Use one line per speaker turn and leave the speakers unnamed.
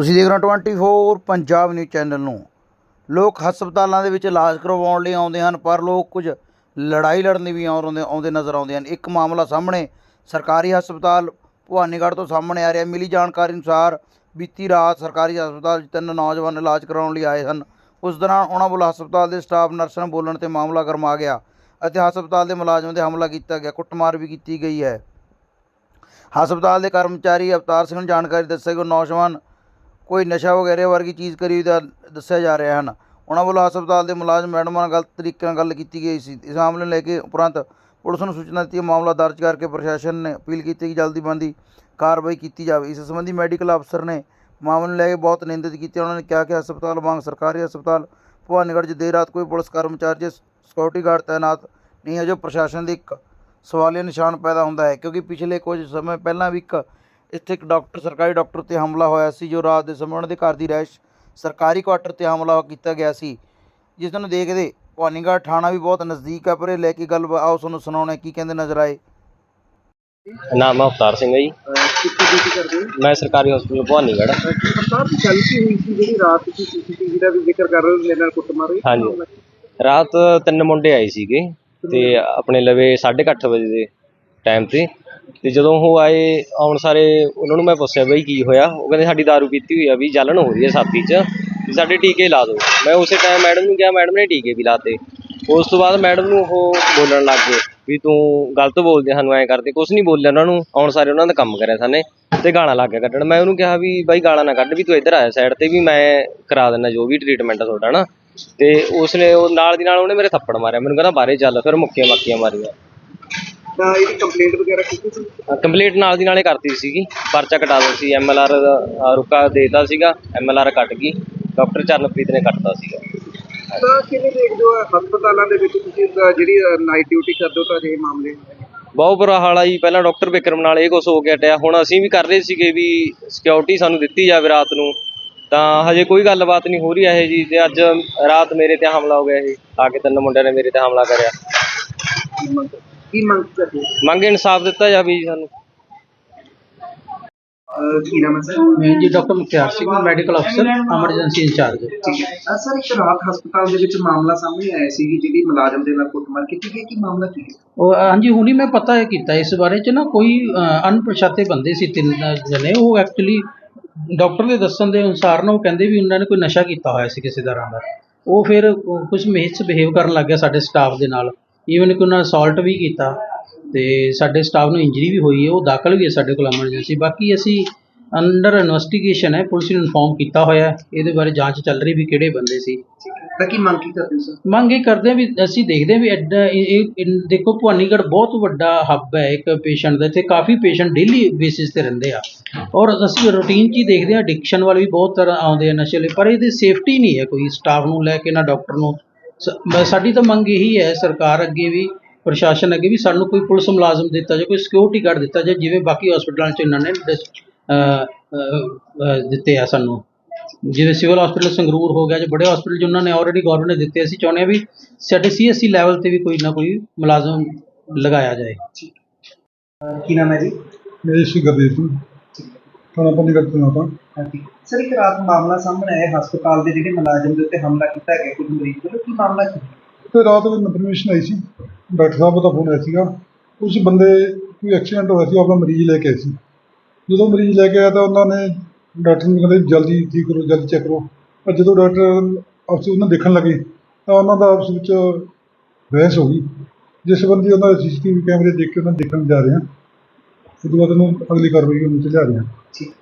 ਤੁਸੀਂ ਦੇਖ ਰਹੇ ਹੋ 24 ਪੰਜਾਬ ਨਿਊਜ਼ ਚੈਨਲ ਨੂੰ। ਲੋਕ ਹਸਪਤਾਲਾਂ ਦੇ ਵਿੱਚ ਇਲਾਜ ਕਰਵਾਉਣ ਲਈ ਆਉਂਦੇ ਹਨ, ਪਰ ਲੋਕ ਕੁਝ ਲੜਾਈ ਲੜਨ ਲਈ ਵੀ ਆਉਂਦੇ ਆਉਂਦੇ ਨਜ਼ਰ ਆਉਂਦੇ ਹਨ। ਇੱਕ ਮਾਮਲਾ ਸਾਹਮਣੇ ਸਰਕਾਰੀ ਹਸਪਤਾਲ ਭਵਾਨੀਗੜ੍ਹ ਤੋਂ ਸਾਹਮਣੇ ਆ ਰਿਹਾ। ਮਿਲੀ ਜਾਣਕਾਰੀ ਅਨੁਸਾਰ ਬੀਤੀ ਰਾਤ ਸਰਕਾਰੀ ਹਸਪਤਾਲ 'ਚ ਤਿੰਨ ਨੌਜਵਾਨ ਇਲਾਜ ਕਰਾਉਣ ਲਈ ਆਏ ਹਨ। ਉਸ ਦੌਰਾਨ ਉਹਨਾਂ ਵੱਲੋਂ ਹਸਪਤਾਲ ਦੇ ਸਟਾਫ, ਨਰਸਾਂ ਨੂੰ ਬੋਲਣ ਤੇ ਮਾਮਲਾ ਗਰਮਾ ਗਿਆ ਅਤੇ ਹਸਪਤਾਲ ਦੇ ਮੁਲਾਜ਼ਮਾਂ ਤੇ ਹਮਲਾ ਕੀਤਾ ਗਿਆ। ਕੁੱਟਮਾਰ ਵੀ ਕੀਤੀ ਗਈ ਹੈ। ਹਸਪਤਾਲ ਦੇ ਕਰਮਚਾਰੀ ਅਵਤਾਰ ਸਿੰਘ ਨੂੰ ਜਾਣਕਾਰੀ ਦੱਸਿਆ ਕਿ ਨੌਜਵਾਨ ਕੋਈ ਨਸ਼ਾ ਵਗੈਰਾ ਵਰਗੀ ਚੀਜ਼ ਕਰੀ ਦਾ ਦੱਸਿਆ ਜਾ ਰਿਹਾ ਹਨ। ਉਹਨਾਂ ਵੱਲੋਂ ਹਸਪਤਾਲ ਦੇ ਮੁਲਾਜ਼ਮ ਮੈਡਮਾਂ ਨਾਲ ਗਲਤ ਤਰੀਕੇ ਨਾਲ ਗੱਲ ਕੀਤੀ ਗਈ ਸੀ। ਇਸ ਮਾਮਲੇ ਨੂੰ ਲੈ ਕੇ ਉਪਰੰਤ ਪੁਲਿਸ ਨੂੰ ਸੂਚਨਾ ਦਿੱਤੀ। ਮਾਮਲਾ ਦਰਜ ਕਰਕੇ ਪ੍ਰਸ਼ਾਸਨ ਨੇ ਅਪੀਲ ਕੀਤੀ ਕਿ ਜਲਦੀ ਬੰਦੀ ਕਾਰਵਾਈ ਕੀਤੀ ਜਾਵੇ। ਇਸ ਸੰਬੰਧੀ ਮੈਡੀਕਲ ਅਫਸਰ ਨੇ ਮਾਮਲੇ ਨੂੰ ਲੈ ਕੇ ਬਹੁਤ ਨਿੰਦਿਤ ਕੀਤੀ। ਉਹਨਾਂ ਨੇ ਕਿਹਾ ਕਿ ਹਸਪਤਾਲ ਵਾਂਗ ਸਰਕਾਰੀ ਹਸਪਤਾਲ ਭਵਾਨੀਗੜ੍ਹ 'ਚ ਦੇਰ ਰਾਤ ਕੋਈ ਪੁਲਿਸ ਕਰਮਚਾਰੀ ਜਾਂ ਸਿਕਿਉਰਿਟੀ ਗਾਰਡ ਤਾਇਨਾਤ ਨਹੀਂ ਹੈ, ਜੋ ਪ੍ਰਸ਼ਾਸਨ ਦੀ ਇੱਕ ਸਵਾਲੀਆ ਨਿਸ਼ਾਨ ਪੈਦਾ ਹੁੰਦਾ ਹੈ। ਕਿਉਂਕਿ ਪਿਛਲੇ ਕੁਝ ਸਮੇਂ ਪਹਿਲਾਂ ਵੀ ਇੱਕ ਇੱਥੇ ਇੱਕ ਡਾਕਟਰ ਸਰਕਾਰੀ ਡਾਕਟਰ ਤੇ ਹਮਲਾ ਹੋਇਆ ਸੀ ਜੋ ਰਾਤ ਦੇ ਸਮੇਂ ਉਹਨਾਂ ਦੇ ਘਰ ਦੀ ਰਹਿਸ਼ ਸਰਕਾਰੀ ਕੁਆਟਰ ਤੇ ਹਮਲਾ ਕੀਤਾ ਗਿਆ ਸੀ। ਜਿਸ ਨੂੰ ਦੇਖਦੇ ਭਵਾਨੀਗੜ੍ਹ ਥਾਣਾ ਵੀ ਬਹੁਤ ਨਜ਼ਦੀਕ ਹੈ ਪਰ ਇਹ ਲੈ ਕੇ ਗੱਲ ਆਓ ਤੁਹਾਨੂੰ ਸੁਣਾਉਣਾ ਕੀ ਕਹਿੰਦੇ ਨਜ਼ਰ ਆਏ।
ਨਾਮ ਅਵਤਾਰ ਸਿੰਘ ਹੈ ਜੀ।
ਕਿੱਥੇ ਡਿਊਟੀ ਕਰਦੇ ਹੋ?
ਮੈਂ ਸਰਕਾਰੀ ਹਸਪਤਾਲ ਭਵਾਨੀਗੜ੍ਹ।
ਸਰਕਾਰ ਦੀ ਗੱਲ ਕੀ ਹੋਈ ਸੀ ਜਿਹੜੀ ਰਾਤ ਤੁਸੀਂ ਸੀਸੀਟੀਵੀ ਦਾ ਵੀ ਜ਼ਿਕਰ ਕਰ ਰਹੇ ਹੋ ਮੇਰੇ ਨਾਲ ਕੁੱਟਮਾਰ ਹੋਈ।
ਹਾਂਜੀ। ਰਾਤ ਤਿੰਨ ਮੁੰਡੇ ਆਏ ਸੀਗੇ ਤੇ ਆਪਣੇ ਲਵੇ 8:30 ਵਜੇ ਦੇ ਟਾਈਮ ਤੇ ਤੇ ਜਦੋਂ ਉਹ ਆਏ, ਆਉਣ ਸਾਰੇ ਉਹਨਾਂ ਨੂੰ ਮੈਂ ਪੁੱਛਿਆ ਬਈ ਕੀ ਹੋਇਆ? ਉਹ ਕਹਿੰਦੇ ਸਾਡੀ ਦਾਰੂ ਪੀਤੀ ਹੋਈ ਆ ਵੀ ਜਲਨ ਹੋ ਰਹੀ ਹੈ ਛਾਤੀ 'ਚ, ਵੀ ਸਾਡੇ ਟੀਕੇ ਲਾ ਦਿਓ। ਮੈਂ ਉਸੇ ਟਾਈਮ ਮੈਡਮ ਨੂੰ ਕਿਹਾ ਮੈਡਮ ਨੇ ਟੀਕੇ ਵੀ ਲਾਤੇ। ਉਸ ਤੋਂ ਬਾਅਦ ਮੈਡਮ ਨੂੰ ਉਹ ਬੋਲਣ ਲੱਗ ਗਏ ਵੀ ਤੂੰ ਗਲਤ ਬੋਲਦੇ ਸਾਨੂੰ ਐਂ ਕਰਦੇ। ਕੁਝ ਨਹੀਂ ਬੋਲਿਆ ਉਹਨਾਂ ਨੂੰ, ਆਉਣ ਸਾਰੇ ਉਹਨਾਂ ਦਾ ਕੰਮ ਕਰਿਆ ਸਾਨੇ ਤੇ ਗਾਲਾਂ ਲੱਗ ਗਿਆ ਕੱਢਣ। ਮੈਂ ਉਹਨੂੰ ਕਿਹਾ ਵੀ, ਬਾਈ ਗਾਲਾਂ ਨਾ ਕੱਢ ਵੀ ਤੂੰ ਇੱਧਰ ਆਇਆ ਸਾਈਡ ਤੇ ਵੀ ਮੈਂ ਕਰਾ ਦਿੰਦਾ ਜੋ ਵੀ ਟ੍ਰੀਟਮੈਂਟ ਆ ਤੁਹਾਡਾ ਨਾ। ਤੇ ਉਸਨੇ ਉਹ ਨਾਲ ਦੀ ਨਾਲ ਉਹਨੇ ਮੇਰੇ ਥੱਪੜ ਮਾਰਿਆ। ਮੈਨੂੰ ਕਹਿੰਦਾ, ਬਾਹਰੇ ਚੱਲ, ਫਿਰ ਮੁੱਕੀਆਂ ਮੱਕੀਆਂ ਮਾਰੀਆਂ।
ਤਾਂ ਇਹਦੀ ਕੰਪਲੇਂਟ ਵਗੈਰਾ ਕੀਤੀ ਸੀ?
ਕੰਪਲੀਟ ਨਾਲ ਦੀ ਨਾਲੇ ਕਰਤੀ ਸੀਗੀ। ਪਰਚਾ ਕਟਾ ਦਿੱਤਾ ਸੀ। ਐਮਐਲਆਰ ਰੁਕਾ ਦੇਤਾ ਸੀਗਾ। ਐਮਐਲਆਰ ਕੱਟ ਗਈ। ਡਾਕਟਰ ਚਰਨਪ੍ਰੀਤ ਨੇ ਕੱਟਤਾ ਸੀਗਾ।
ਤਾਂ ਕਿਵੇਂ ਦੇਖਦੇ ਹੋ ਹਸਪਤਾਲਾਂ ਦੇ ਵਿੱਚ ਤੁਸੀਂ ਅਹ, ਜਿਹੜੀ ਨਾਈਟ ਡਿਊਟੀ ਕਰਦੇ ਹੋ ਤਾਂ ਇਹ ਮਾਮਲੇ
ਬਹੁਤ ਬੁਰਾ ਹਾਲ ਆ ਜੀ। ਪਹਿਲਾਂ ਡਾਕਟਰ ਵਿਕਰਮ ਨਾਲ ਇਹ ਕੁਛ ਹੋ ਕੇ ਹਟਿਆ ਹੁਣ ਅਸੀਂ ਵੀ ਕਰ ਰਹੇ ਸੀਗੇ ਵੀ ਸਿਕਿਉਰਿਟੀ ਸਾਨੂੰ ਦਿੱਤੀ ਜਾਵੇ ਰਾਤ ਨੂੰ। ਤਾਂ ਹਜੇ ਕੋਈ ਗੱਲਬਾਤ ਨਹੀਂ ਹੋ ਰਹੀ ਇਹ ਜੀ ਤੇ ਅੱਜ ਰਾਤ ਮੇਰੇ ਤੇ ਹਮਲਾ ਹੋ ਗਿਆ ਇਹ। ਆ ਕੇ ਤਿੰਨ ਮੁੰਡਿਆਂ ਨੇ ਮੇਰੇ ਤੇ ਹਮਲਾ ਕਰਿਆ।
ਕੀ ਮੰਗ ਕਰਦੇ?
ਮੰਗ ਇਨਸਾਫ ਦਿੱਤਾ ਜਾਵੇ ਜੀ ਸਾਨੂੰ।
ਅਹ, ਕੀ ਨਾਮ ਹੈ ਸਰ?
ਮੈਂ ਜੀ doctor Mukhtiar Singh medical officer emergency in charge.
ਠੀਕ ਹੈ। ਅਹ, ਸਰ ਇੱਕ ਰਾਤ ਹਸਪਤਾਲ ਦੇ ਵਿੱਚ ਮਾਮਲਾ ਸਾਹਮਣੇ ਆਇਆ ਸੀ ਕਿ ਜਿਹੜੀ ਮੁਲਾਜ਼ਮ ਦੇ ਨਾਲ ਕੁੱਟਮਾਰ ਕੀਤੀ ਗਈ ਕੀ ਮਾਮਲਾ ਕੀ ਹੈ?
ਉਹ ਹਾਂਜੀ ਹੁਣੀ ਮੈਂ ਪਤਾ ਹੈ ਕੀਤਾ ਇਸ ਬਾਰੇ ਚ ਨਾ ਕੋਈ ਅਹ, ਅਣਪਛਾਤੇ ਬੰਦੇ ਸੀ ਤਿੰਨ ਜਣੇ। ਉਹ ਐਕਚੁਅਲੀ ਡਾਕਟਰ ਦੇ ਦੱਸਣ ਦੇ ਅਨੁਸਾਰ ਨਾ ਉਹ ਕਹਿੰਦੇ ਵੀ ਉਹਨਾਂ ਨੇ ਕੋਈ ਨਸ਼ਾ ਕੀਤਾ ਹੋਇਆ ਸੀ ਕਿਸੇ ਤਰ੍ਹਾਂ ਦਾ। ਉਹ ਫਿਰ ਕੁਝ ਮਿਸ ਬਿਹੇਵ ਕਰਨ ਲੱਗ ਗਿਆ ਸਾਡੇ ਸਟਾਫ ਦੇ ਨਾਲ। ਈਵਨ ਕਿ ਉਹਨਾਂ ਅਸਾਲਟ ਵੀ ਕੀਤਾ ਤੇ ਸਾਡੇ ਸਟਾਫ ਨੂੰ ਇੰਜਰੀ ਵੀ ਹੋਈ ਹੈ ਉਹ ਦਾਖਲ ਵੀ ਹੈ ਸਾਡੇ ਕੋਲ ਐਮਰਜੈਂਸੀ ਬਾਕੀ ਅਸੀਂ ਅੰਡਰ ਇਨਵੈਸਟੀਗੇਸ਼ਨ ਹੈ ਪੁਲਿਸ ਨੂੰ ਇਨਫੋਰਮ ਕੀਤਾ ਹੋਇਆ ਹੈ ਇਹਦੇ ਬਾਰੇ ਜਾਂਚ ਚੱਲ ਰਹੀ ਵੀ ਕਿਹੜੇ ਬੰਦੇ ਸੀ।
ਤਾਂ ਕੀ ਮੰਗ ਕੀ ਕਰਦੇ ਹੋ ਸਰ?
ਮੰਗ ਇਹ ਕਰਦੇ ਹਾਂ ਵੀ ਅਸੀਂ ਦੇਖਦੇ ਹਾਂ ਵੀ ਐਡਾ ਇਹ ਦੇਖੋ ਭਵਾਨੀਗੜ੍ਹ ਬਹੁਤ ਵੱਡਾ ਹੱਬ ਹੈ ਇੱਕ ਪੇਸ਼ੈਂਟ ਦਾ ਇੱਥੇ ਕਾਫੀ ਪੇਸ਼ੈਂਟ ਡੇਲੀ ਬੇਸਿਸ ਤੇ ਰਹਿੰਦੇ ਆ। ਔਰ ਅਸੀਂ ਰੂਟੀਨ 'ਚ ਹੀ ਦੇਖਦੇ ਹਾਂ ਐਡਿਕਸ਼ਨ ਵਾਲੇ ਵੀ ਬਹੁਤ ਤਰ੍ਹਾਂ ਆਉਂਦੇ ਆ ਨਸ਼ੇ ਵਾਲੇ ਪਰ ਇਹਦੀ ਸੇਫਟੀ ਨਹੀਂ ਹੈ ਕੋਈ ਸਟਾਫ ਨੂੰ ਲੈ ਕੇ ਨਾ ਡਾਕਟਰ ਨੂੰ। ਸ- ਸਾਡੀ ਤਾਂ ਮੰਗ ਇਹੀ ਹੈ ਸਰਕਾਰ ਅੱਗੇ ਵੀ ਪ੍ਰਸ਼ਾਸਨ ਅੱਗੇ ਵੀ ਸਾਨੂੰ ਕੋਈ ਪੁਲਿਸ ਮੁਲਾਜ਼ਮ ਦਿੱਤਾ ਜਾਏ ਕੋਈ ਸਿਕਿਉਰਿਟੀ ਗਾਰਡ ਦਿੱਤਾ ਜਾਏ ਜਿਵੇਂ ਬਾਕੀ ਹਸਪੀਟਲਾਂ 'ਚ ਇਹਨਾਂ ਨੇ ਡਿਸ- ਅਹ, ਅਹ, ਅਹ, ਦਿੱਤੇ ਆ ਸਾਨੂੰ। ਜਿਵੇਂ ਸਿਵਲ ਹਸਪੀਟਲ ਸੰਗਰੂਰ ਹੋ ਗਿਆ ਜਾਂ ਬੜੇ ਹਸਪੀਟਲ ਉਹਨਾਂ ਨੇ ਆਲਰੇਡੀ ਗਵਰਨਮੈਂਟ ਨੇ ਦਿੱਤੇ ਅਸੀਂ ਚਾਹੁੰਦੇ ਹਾਂ ਵੀ ਸਾਡੇ ਸੀਐਸਸੀ ਲੈਵਲ ਤੇ ਵੀ ਕੋਈ ਨਾ ਕੋਈ ਮੁਲਾਜ਼ਮ ਲਗਾਇਆ ਜਾਏ।
ਕੀ ਨਾਮ ਹੈ ਜੀ?
ਮੇਰੀ ਸ਼੍ਰੀ ਗੁਰਦੀਪ ਸਿੰਘ। ਥਾਣਾ ਪੰਡੀਗੜ੍ਹ ਤੋਂ ਆਪਾਂ।
ਸਰ ਇੱਕ ਰਾਤ ਮਾਮਲਾ ਸਾਹਮਣੇ ਆਇਆ ਹਸਪਤਾਲ ਦੇ ਜਿਹੜੇ ਮੁਲਾਜ਼ਮ ਦੇ ਉੱਤੇ ਹਮਲਾ ਕੀਤਾ ਗਿਆ ਕੁਝ ਮਰੀਜ਼ ਵੱਲੋਂ। ਕੀ ਮਾਮਲਾ ਕੀ
ਤੇ ਰਾਤ ਨੂੰ ਇਨਫੋਰਮੇਸ਼ਨ ਆਈ ਸੀ ਡਾਕਟਰ ਸਾਹਿਬ ਦਾ ਫੋਨ ਆਇਆ ਸੀਗਾ। ਕੁਝ ਬੰਦੇ ਕੋਈ ਐਕਸੀਡੈਂਟ ਹੋਇਆ ਸੀ ਉਹ ਆਪਣਾ ਮਰੀਜ਼ ਲੈ ਕੇ ਆਏ ਸੀ। ਜਦੋਂ ਮਰੀਜ਼ ਲੈ ਕੇ ਆਇਆ ਤਾਂ ਉਹਨਾਂ ਨੇ ਡਾਕਟਰ ਨੂੰ ਕਹਿੰਦੇ ਜਲਦੀ ਠੀਕ ਕਰੋ ਜਲਦੀ ਚੈੱਕ ਕਰੋ। ਪਰ ਜਦੋਂ ਡਾਕਟਰ ਆਪਸ ਉਹਨਾਂ ਦੇਖਣ ਲੱਗੇ ਤਾਂ ਉਹਨਾਂ ਦਾ ਆਪਸ ਵਿੱਚ ਬਹਿਸ ਹੋ ਗਈ। ਜਿਸ ਸੰਬੰਧੀ ਉਹਨਾਂ ਦੇ ਸੀਸੀਟੀਵੀ ਕੈਮਰੇ ਦੇਖ ਕੇ ਉਹਨਾਂ ਦੇਖਣ ਜਾ ਰਹੇ ਹਾਂ। ਉਸ ਤੋਂ ਬਾਅਦ ਉਹਨੂੰ ਅਗਲੀ ਕਾਰਵਾਈ ਉਹਨਾਂ ਤੇ ਰਹੇ ਹਾਂ।
ਠੀਕ